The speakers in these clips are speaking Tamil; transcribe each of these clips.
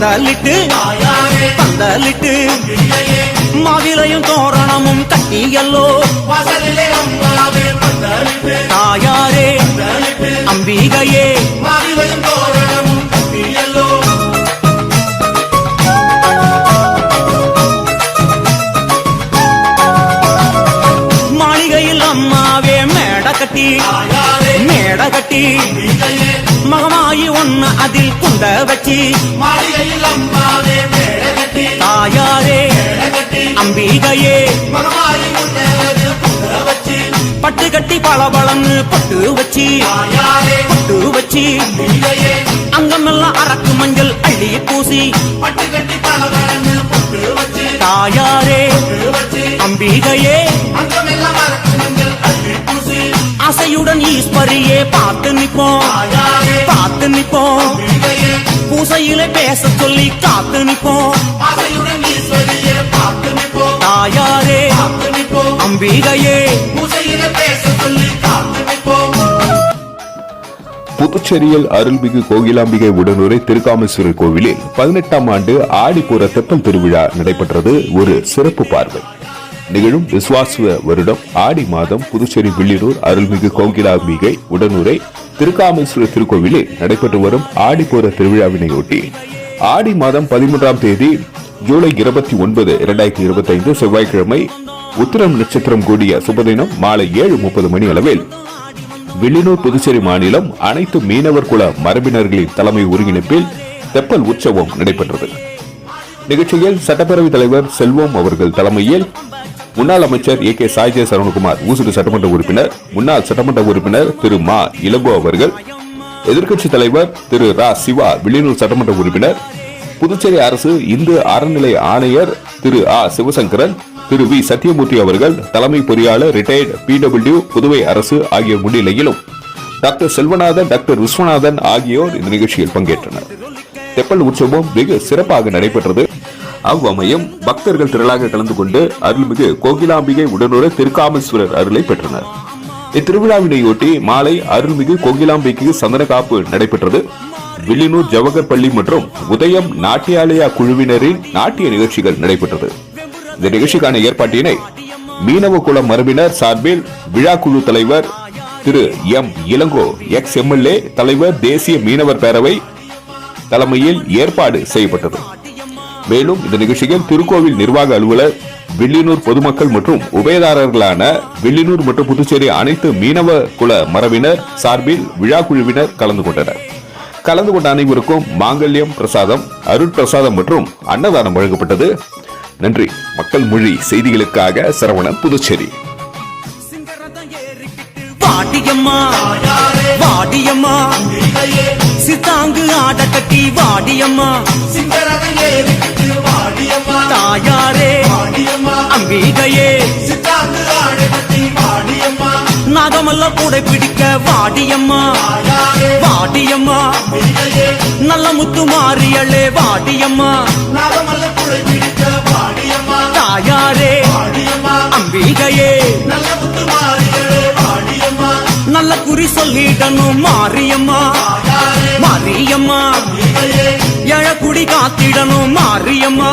பந்தலிட்டு தாயாரே பந்தலிட்டு மாவிலையும் தோரணமும் கட்டியல்லோ தாயாரே அம்பிகையே. மாவிலையும் தோரணமும் கட்டியல்லோ மாளிகையில் அம்மாவே மேட கட்டி மேட கட்டி. ஒன்ன அதில் குண்ட வச்சி. மாளிகையில் அம்மாவே மேட கட்டி தாயாரே அம்பிகையே பட்டு கட்டி பளபளன்னு பட்டு வச்சி. பட்டு வச்சி. அங்கமெல்லாம் அரக்கு மஞ்சள் அள்ளி பூசி. பட்டு கட்டி தாயாரே அம்பிகையே அங்கமெல்லாம் மஞ்சள் அள்ளி பூசி ஈஸ்வரியே பார்த்து நிப்போம் காத்து நிப்போம். பூசையில பேச சொல்லி காத்து நிப்போம். தாயாரே அம்பிகையே பூசையில பேச சொல்லி காத்து நிற்போம் புதுச்சேரியில் அருள்மிகு கோகிலாம்பிகை உடனுரை திருக்காமேஸ்வரர் கோவிலில் பதினெட்டாம் ஆண்டு ஆடிப்புற தெப்பல் திருவிழா நடைபெற்றது. ஒரு சிறப்பு பார்வை. நிகழும் விசுவாசுவ வருடம் ஆடி மாதம் புதுச்சேரி வில்லியனூர் அருள்மிகு கோகிலாம்பிகை உடனுரை திருக்காமேஸ்வர திருக்கோவிலில் நடைபெற்று வரும் ஆடிப்பூர திருவிழாவினையொட்டி ஆடி மாதம் பதிமூன்றாம் தேதி ஜூலை இருபத்தி ஒன்பது இரண்டாயிரத்தி இருபத்தி ஐந்து செவ்வாய்க்கிழமை உத்திரம் நட்சத்திரம் கூடிய சுபதினம் மாலை ஏழு முப்பது மணி அளவில். வில்லினூர் புதுச்சேரி மாநிலம் அனைத்து மீனவர் குல மரபினர்களின் தலைமை ஒருங்கிணைப்பில் தெப்பல் உற்சவம் நடைபெற்றது. நிகழ்ச்சியில் சட்டப்பேரவைத் தலைவர் செல்வம் அவர்கள் தலைமையில் முன்னாள் அமைச்சர் ஏ கே சாய்ஜே சரவணகுமார் ஊசுடு சட்டமன்ற உறுப்பினர் முன்னாள் சட்டமன்ற உறுப்பினர் திரு மா இளங்கோ அவர்கள் எதிர்க்கட்சித் தலைவர் திரு ரா சிவா வில்லியனூர் சட்டமன்ற உறுப்பினர் புதுச்சேரி அரசு இந்து அறநிலை ஆணையர் திரு ஆ சிவசங்கரன் திரு வி சத்யமூர்த்தி அவர்கள் தலைமை பொறியாளர் ரிட்டையர்டு பிடபிள்யூ புதுவை அரசு ஆகிய முன்னிலையிலும் டாக்டர் செல்வநாதன் டாக்டர் விஸ்வநாதன் ஆகியோர் இந்த நிகழ்ச்சியில் பங்கேற்றனர். தெப்பல் உற்சவம் வெகு சிறப்பாக நடைபெற்றது. அவ்வமயம் பக்தர்கள் திரளாக கலந்து கொண்டு அருள்மிகு கோகிலாம்பிகை உடனுரை திருக்காமேஸ்வரர் அருளை பெற்றனர். இத்திருவிழாவினையொட்டி மாலை அருள்மிகு கோகிலாம்பிகைக்கு சந்தன காப்பு நடைபெற்றது. வில்லினூர் ஜவஹர் பள்ளி மற்றும் உதயம் நாட்டியாலயா குழுவினரின் நாட்டிய நிகழ்ச்சிகள் நடைபெற்றது. இந்த நிகழ்ச்சிக்கான ஏற்பாட்டினை மீனவ குளம் மரபினர் சார்பில் விழா குழு தலைவர் திரு எம் இளங்கோ எக்ஸ் எம்எல்ஏ தலைவர் தேசிய மீனவர் பேரவை தலைமையில் ஏற்பாடு செய்யப்பட்டது. மேலும் இந்த நிகழ்ச்சியில் திருக்கோவில் நிர்வாக அலுவலர் வில்லியனூர் பொதுமக்கள் மற்றும் உபயதாரர்களான வில்லியனூர் மற்றும் புதுச்சேரி அனைத்து மீனவ குல மரபினர் சார்பில் விழா குழுவினர் கலந்து கொண்டனர். கலந்து கொண்ட அனைவருக்கும் மாங்கல்யம் பிரசாதம் அருட்பிரசாதம் மற்றும் அன்னதானம் வழங்கப்பட்டது. நன்றி. மக்கள் மொழி செய்திகளுக்காக சரவணன் புதுச்சேரி. வாடியம்மா வாடியம்மா சித்தாங்கு ஆட கட்டி வாடியம்மா. சிங்கரகம் தாயாரே அம்பிகையே. நாகமல்ல கூடை பிடிக்க வாடியம்மா. வாடியம்மா. நல்ல முத்து மாறியளே வாடியம்மா. நாகமல்ல குடை பிடிக்க வாடியம்மா. தாயாரே. அம்பிகையே. நல்ல முத்து குறி சொல்லிடணும் மாரியம்மா. மாரியம்மா அம்பிகையே எழக்குடி காத்திடணும் மாரியம்மா.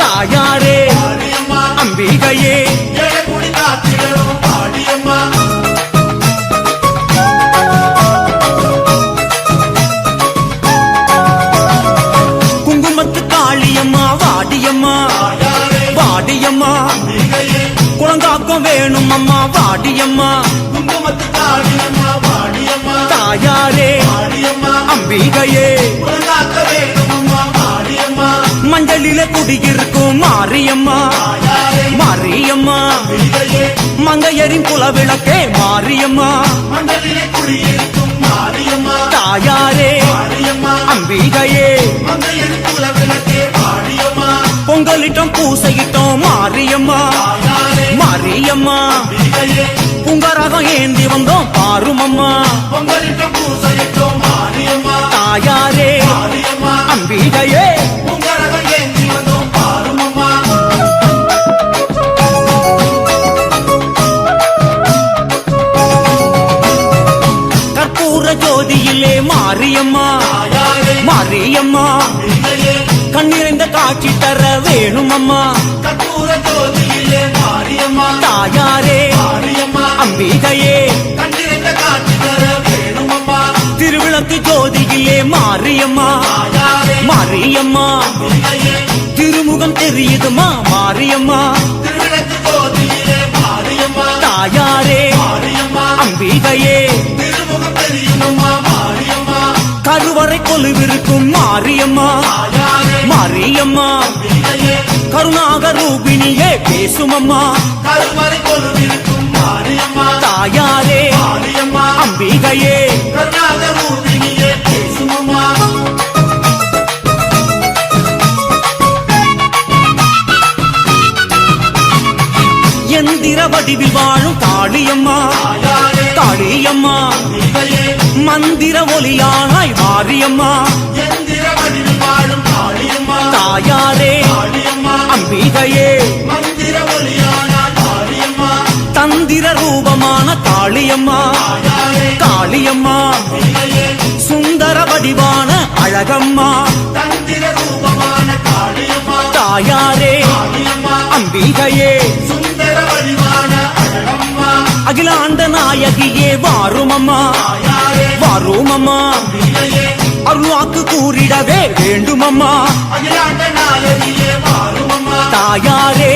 தாயாரே அம்பிகையே ஏழக்குடி காத்திடணும் மாரியம்மா வேணும் அம்மா வாடியம்மா. தாயாரே அம்பிகையே. மஞ்சளில குடியிருக்கும் மாரியம்மா. மாரியம்மா. மங்கையரின் குலவிளக்கே மாரியம்மா. தாயாரே. அம்பிகையே. பொங்கலிட்டம் பூசையிட்டோம் மாரியம்மா. அம்மா. உங்க ரகம் ஏந்தி வந்தோம் பாரும் அம்மா தாயாரே அம்பிகையே. கற்பூர ஜோதியிலே மாரியம்மா. மாரியம்மா. கண்ணிறைந்த காட்சி தர வேணும் அம்மா அம்பிகையே திருவிளக்கு ஜோதியிலே மாரியம்மா. மாரியம்மா. திருமுகம் தெரியுதுமா மாரியம்மா. தாயாரே. அம்பிகையே. கருவறை கொலுவிருக்கும் மாரியம்மா. மாரியம்மா. கருணாக ரூபினியே பேசுமம்மா. கருவறை கொலுவிருக்கும் தாயாரே அம்பிகையே. எந்திர வடிவில் வாழும் காளியம்மா காளியம்மா மந்திர ஒலியானாய் காளியம்மா தாயாரே அம்பிகையே. மந்திர காளியம்மா தந்திர ரூபமான காளியம்மா. காளியம்மா சுந்தர வடிவான அழகம்மா. தந்திர ரூபமான காளியம்மா தாயாரே அம்பிகையே. சுந்தர வடிவான அழகம்மா அகிலாண்ட நாயகியே வாருமம்மா. வாருமம்மா அம்பிகையே அருள்வாக்கு கூறிடவே வேண்டுமம்மா. அகிலாண்ட நாயகியே வாருமம்மா தாயாரே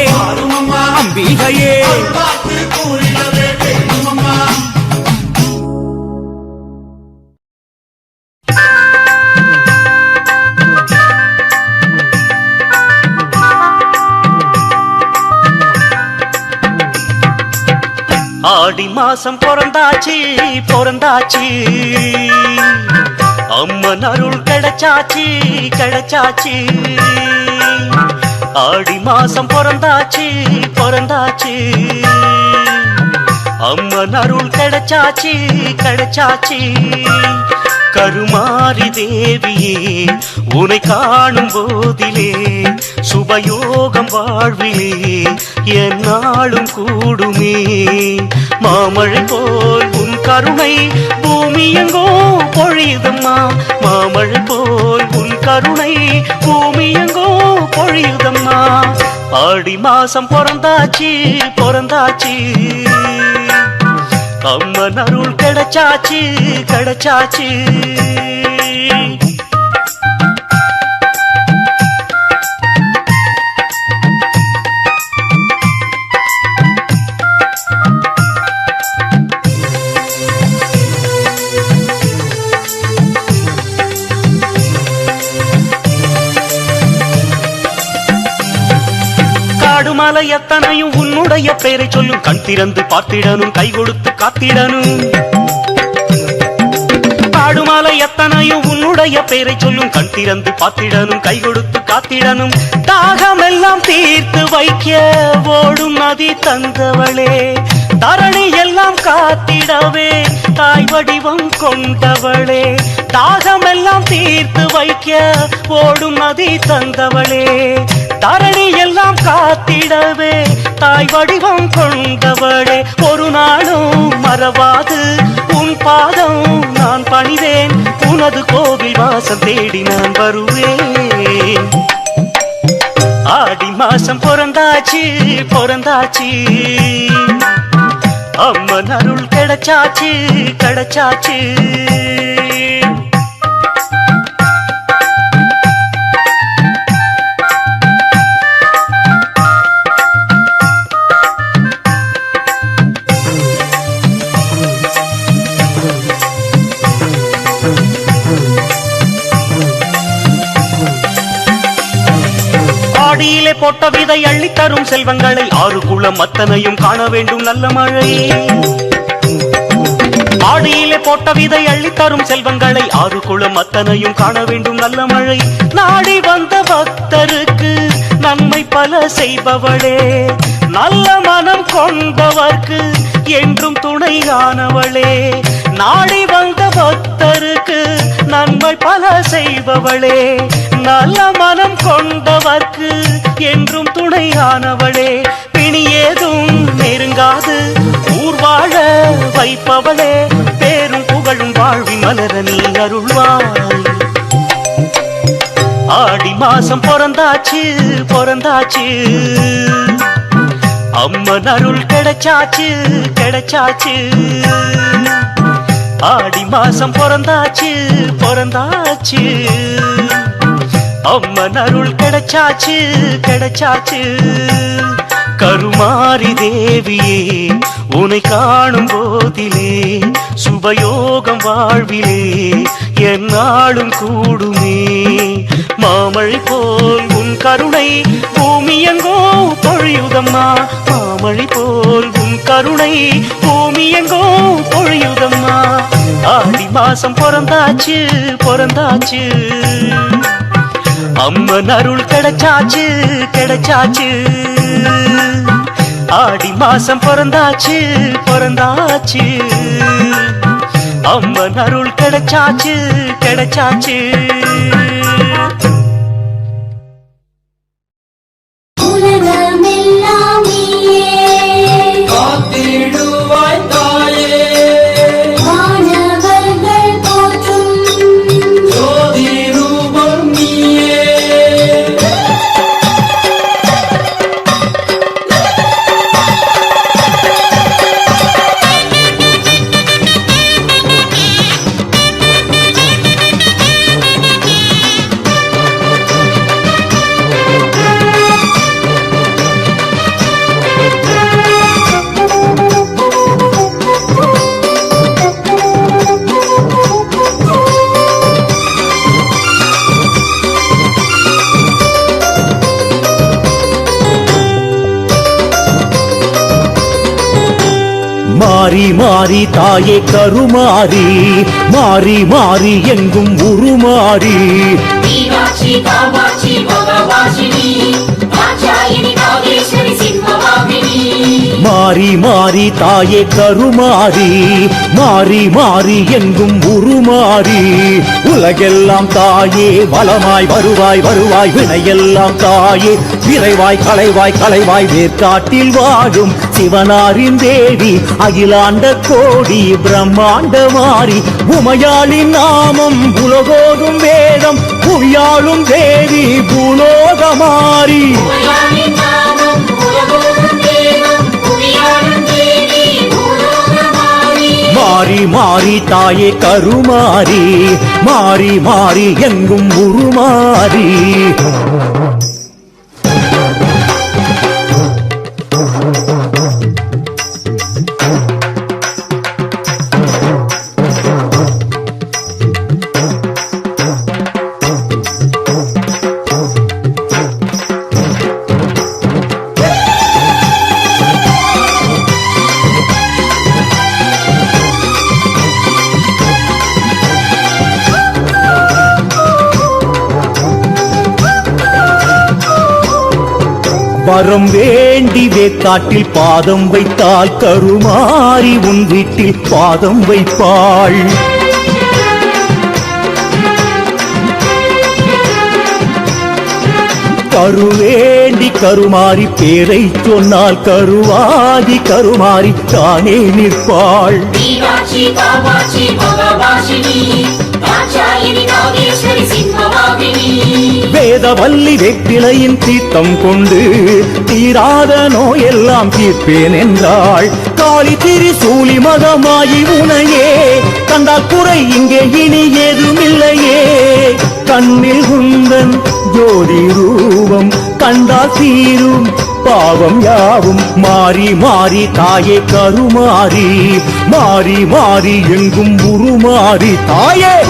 அம்பிகையே. வாக்கு ஆடி மாசம் பிறந்தாச்சு பிறந்தாச்சு. அம்மன் அருள் கிடைச்சாச்சு கிடைச்சாச்சு. ஆடி மாசம் பிறந்தாச்சு பிறந்தாச்சு. அம்மன் அருள் கிடைச்சாச்சு கிடைச்சாச்சு. கருமாரி தேவியே உனை காணும் போதிலே சுபயோகம் வாழ்விலே என்னாலும் கூடுமே. மாமழை போல் உன் கருணை பூமி எங்கோ பொழியுதம்மா. மாமழை போல் உன் கருணை பூமி எங்கோ பொழியுதம்மா. ஆடி மாசம் பிறந்தாச்சு பிறந்தாச்சு. அம்மன் அருள் கிடைச்சாச்சு கிடைச்சாச்சு. மலை எத்தனையும் உன்னுடைய பெயரை சொல்லும். கண் திறந்து பார்த்திடனும் கை கொடுத்து காத்திடனும் காடுமலை எத்தனையும் உன்னுடைய பெயரை சொல்லும். கண் திறந்து பார்த்திடனும் கை கொடுத்து காத்திடனும் தாகமெல்லாம் தீர்த்து வைக்க ஓடும் நதி தந்தவளே. தரணி எல்லாம் காத்திடவே தாய் வடிவம் கொண்டவளே. தாகமெல்லாம் தீர்த்து வைக்க ஓடும் நதி தந்தவளே. தரணி எல்லாம் காத்திடவே தாய் வடிவம் கொண்டவளே. ஒரு நாளும் மறவாது உன் பாதம் நான் பணிவேன். உனது கோவில் வாசம் தேடி நான் வருவேன். ஆடி மாசம் பிறந்தாச்சு பிறந்தாச்சு. அம்மன் அருள் கிடைச்சாச்சு கிடைச்சாச்சு. ஆடியிலே போட்ட விதை அள்ளி தரும் செல்வங்களை ஆறு குளம் அத்தனையும் காண வேண்டும் நல்ல மழை. ஆடியிலே போட்ட விதை அள்ளி தரும் செல்வங்களை ஆறு குளம் அத்தனையும் காண வேண்டும் நல்ல மழை. நாடி வந்த பக்தருக்கு நன்மை பல செய்பவளே. நல்ல மனம் கொண்டவர்க்கு என்றும் துணையானவளே. நாடி வந்த பக்தருக்கு நன்மை பல செய்பவளே. நல்ல மனம் கொண்டவர்க்கு என்றும் துணையானவளே பிணி ஏதும் நெருங்காது. ஊர் வாழ வைப்பவளே பேரும் புகழும் வாழ்வின் மலர நீ அருள்வாய். ஆடி மாசம் பிறந்தாச்சு பிறந்தாச்சு. அம்மன் அருள் கிடைச்சாச்சு கிடைச்சாச்சு. ஆடி மாசம் பிறந்தாச்சு பிறந்தாச்சு. அம்மன் அருள் கிடைச்சாச்சு கிடைச்சாச்சு. கருமாரி தேவியே உனை காணும் போதிலே சுபயோகம் வாழ்விலே என்னாலும் கூடுமே. மாமழி போல் உன் கருணை பூமி பொழியுதம்மா. மாமழி போல் உன் கருணை பூமி பொழியுதம்மா. ஆடி மாசம் பிறந்தாச்சு பிறந்தாச்சு. அம்மன் அருள் கிடைச்சாச்சு கிடைச்சாச்சு. ஆடி மாசம் பிறந்தாச்சு பிறந்தாச்சு. அம்மன் அருள் கிடைச்சாச்சு கிடைச்சாச்சு. தாயே கருமாறி மாறி மாறி எங்கும் உருமாறி. மாறி மாறி தாயே கருமாறி மாறி மாறி எங்கும் உருமாறி. உலகெல்லாம் தாயே வளமாய் வருவாய் வருவாய் வினையெல்லாம் தாயே விரைவாய் களைவாய் களைவாய் வேர்க்காட்டில் வாழும் சிவனாரின் தேவி அகிலாண்ட கோடி பிரம்மாண்ட மாறி உமையாளின் நாமம் வேதம் உலகோடும் தேவம் புவியாளும் தேவி பூலோகமாரி. மாறி மாறி தாயே கருமாறி மாறி மாறி எங்கும் உருமாறி. வரம் வேண்டிவே காட்டில் பாதம் வைத்தால் கருமாறி உன் வீட்டில் பாதம் வைப்பாள். கருவேண்டி கருமாறி பேரை சொன்னால் கருவாதி கருமாறி தானே நிற்பாள். வேதவல்லி வெற்றிலையின் தீர்த்தம் கொண்டு தீராத நோயெல்லாம் தீர்ப்பேன் என்றாள். காளி திரி சூலி மகமாயி உனையே கண்டால் குறை இங்கே இனி ஏதுமில்லையே. கண்ணில் குந்தன் ஜோதி ரூபம் கண்டால் தீரும் பாவம் யாவும். மாறி மாறி தாயே கருமாறி. மாறி மாறி எங்கும் உருமாறி. தாயே!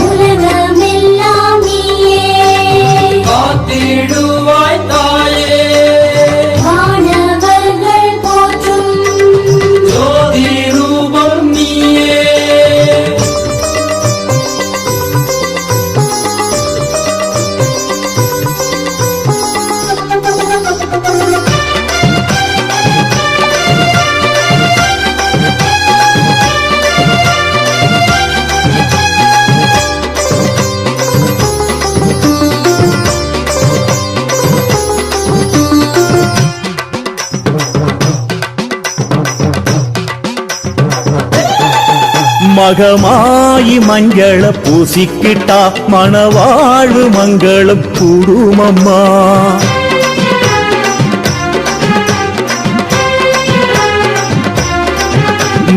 மகமாயி மஞ்சள பூசிக்கிட்டா மணவாழ்வு மங்களம் கூடுமம்மா.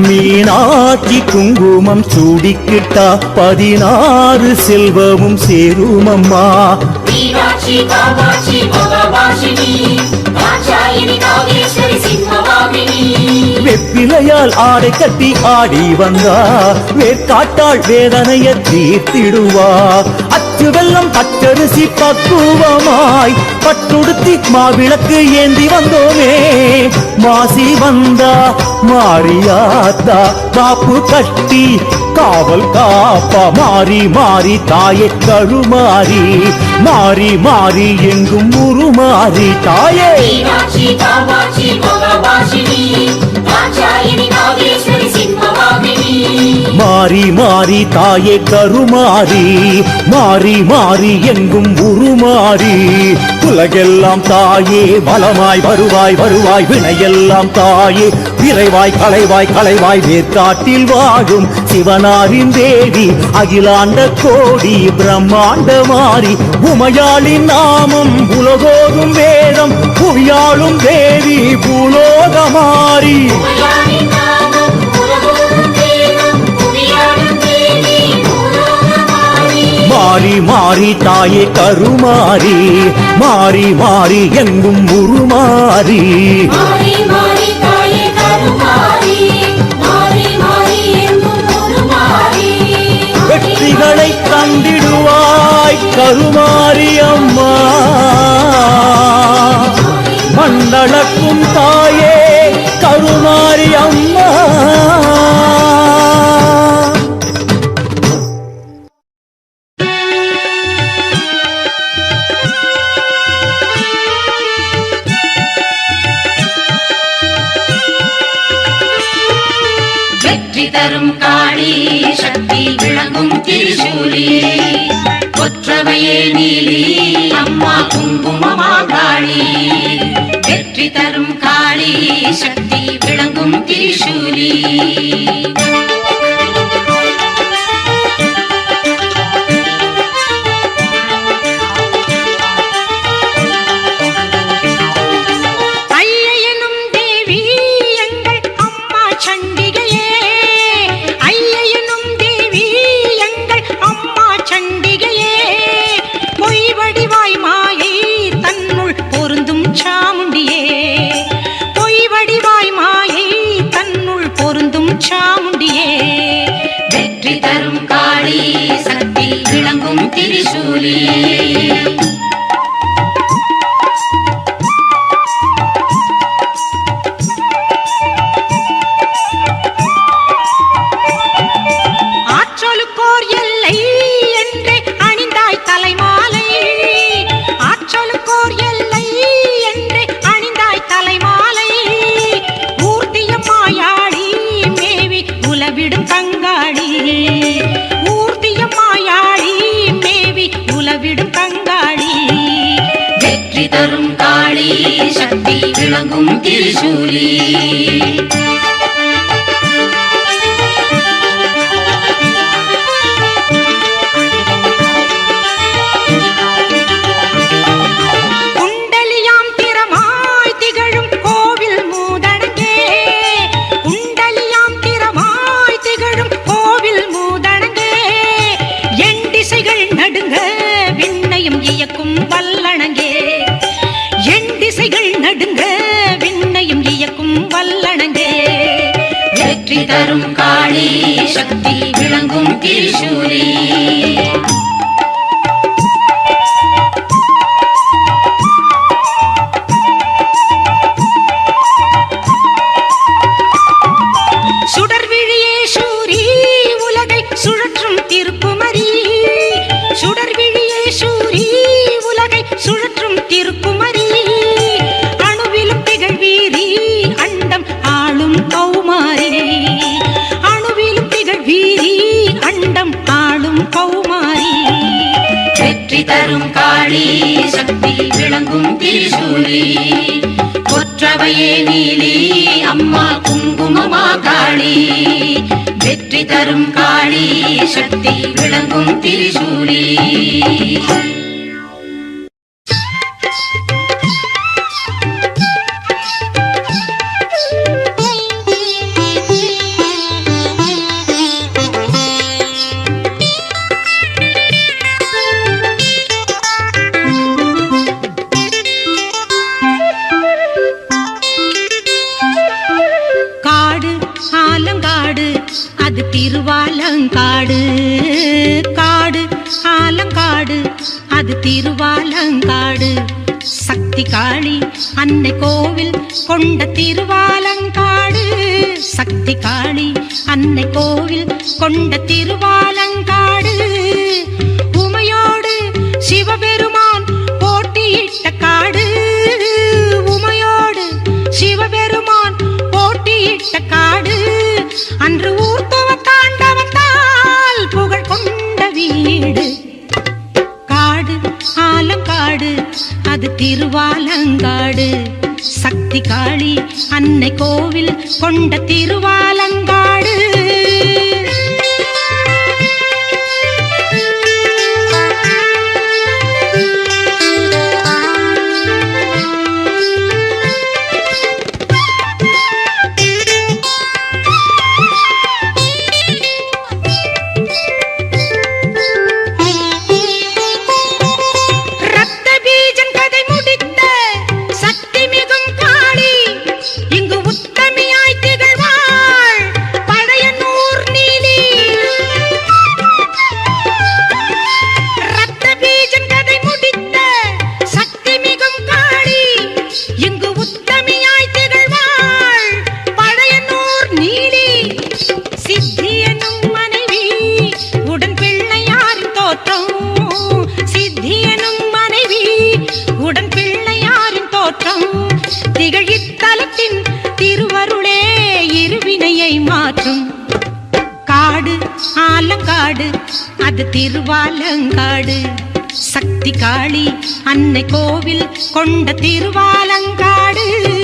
மீனாட்சி குங்குமம் சூடிக்கிட்டா பதினாறு செல்வமும் சேருமம்மா. மீனாட்சி காமாட்சி மகாபாஷினி காட்சாயினி நாகேஸ்வரி சிம்மவாகினி வெப்பிலையால் ஆடை கட்டி ஆடி வந்தா வேற்காட்டாள் வேதனைய தீர்த்திடுவா. அச்சு வெள்ளம் பச்சரிசி பக்குவமாய் பட்டுடுத்தி மாவிளக்கு ஏந்தி வந்தோமே. மாசி வந்தா மாரியாத்தா காப்பு கட்டி காவல் காப்பா மாறி மாறி தாயை கழுமாறி மாறி மாறி எங்கும் உருமாறி தாயே. மீனாட்சி காமாட்சி மகபாஷினி தாட்சாயினி நாகேஸ்வரி சிம்மவாகினி மாறி மாறி தாயே கருமாறி மாறி மாறி எங்கும் உருமாறி. உலகெல்லாம் தாயே பலமாய் வருவாய் வருவாய் வினையெல்லாம் தாயே. விரைவாய் களைவாய் களைவாய் வேற்காட்டில் வாழும் சிவனாரின் தேவி அகிலாண்ட கோடி பிரம்மாண்ட மாறி. உமையாளின் நாமம் உலகோதும் வேதம் புவியாளும் தேவி பூலோகமாரி மாறி மாறி தாயே கருமாறி மாறி மாறி எங்கும் உருமாறி. வெற்றிகளை தந்திடுவாய் கருமாரி அம்மா. மண்டளக்கும் தாயே திரிசூலி திரிசூலி தாயே நீலி அம்மா குங்குமமா காளி. வெற்றி தரும் காளி சக்தி விளங்கும் திரிசூலி. காடு அது திருவாலங்காடு. காடு ஆலங்காடு அது திருவாலங்காடு. சக்தி காளி அன்னை கோவில் கொண்ட திருவாலங்காடு. சக்தி காளி அன்னை கோவில் கொண்ட திருவாலங்காடு. வீடு. காடு ஆலங்காடு அது திருவாலங்காடு. சக்தி காளி அன்னை கோவில் கொண்ட திருவாலங்காடு காடு ஆலங்காடு அது திருவாலங்காடு. சக்தி காளி அன்னை கோவில் கொண்ட திருவாலங்காடு.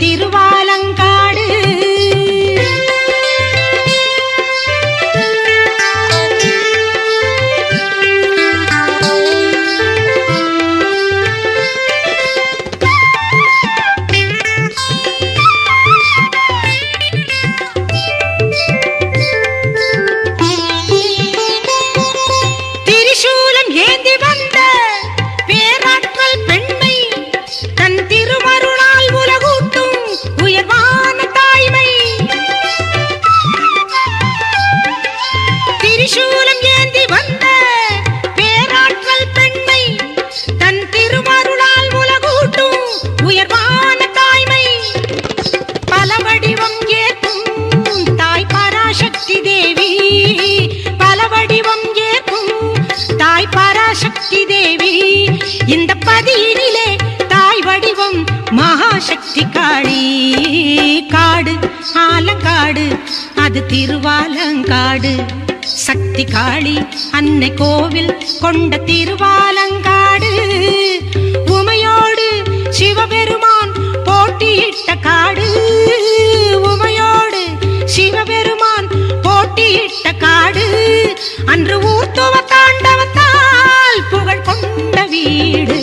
திருவா கொண்ட திருவாலங்காடு. உமையோடு சிவபெருமான் போட்டியிட்ட காடு. உமையோடு சிவபெருமான் போட்டியிட்ட காடு. அன்று ஊர்த்துவ தாண்டவத்தால் புகழ் கொண்ட வீடு.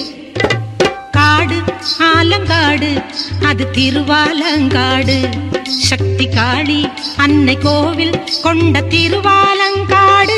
காடு ஆலங்காடு அது திருவாலங்காடு. சக்தி காளி அன்னை கோவில் கொண்ட திருவாலங்காடு.